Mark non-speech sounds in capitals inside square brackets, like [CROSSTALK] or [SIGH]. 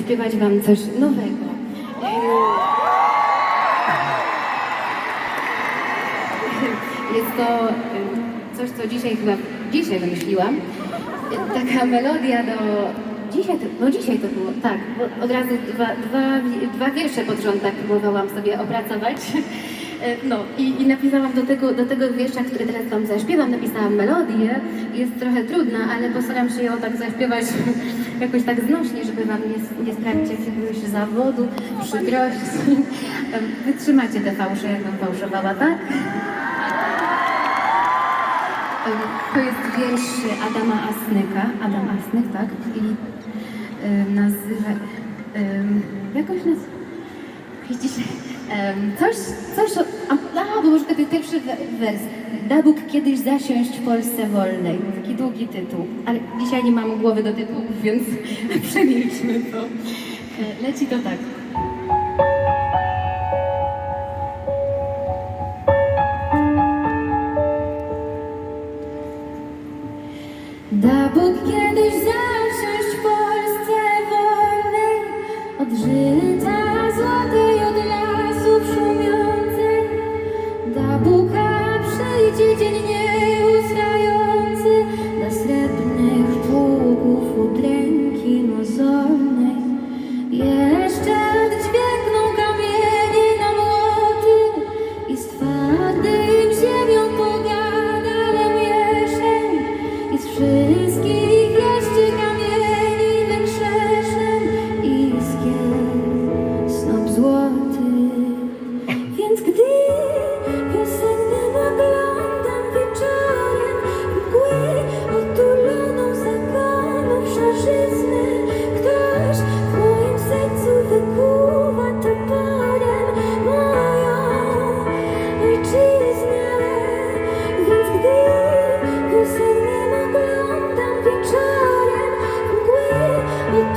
śpiewać wam coś nowego. Jest to coś, co dzisiaj chyba dzisiaj wymyśliłam. Taka melodia do. Dzisiaj to, no dzisiaj to było, tak, od razu dwa, dwa, dwa wiersze pod rząd tak próbowałam sobie opracować. Y, No i, i napisałam do tego, do tego wiersza, który teraz wam zaśpiewam, napisałam melodię. Jest trochę trudna, ale postaram się ją tak zaśpiewać [LAUGHS] jakoś tak znośnie, żeby wam nie, nie sprawić jakiegoś zawodu, przykrości. Y, [LAUGHS] Wytrzymacie te fałsze, jak wam fałszowała, tak? To jest wiersz Adama Asnyka. Adam Asnyk, tak? I y, nazywa... Y, jakoś nazywa... dzisiaj... em, coś, jest pierwszy we- wers. Da Bóg kiedyś zasiąść w Polsce wolnej. Taki długi tytuł. Ale dzisiaj nie mam głowy do tytułów, więc [LAUGHS] przemilczmy to. E, Leci to tak. Da Bóg kiedyś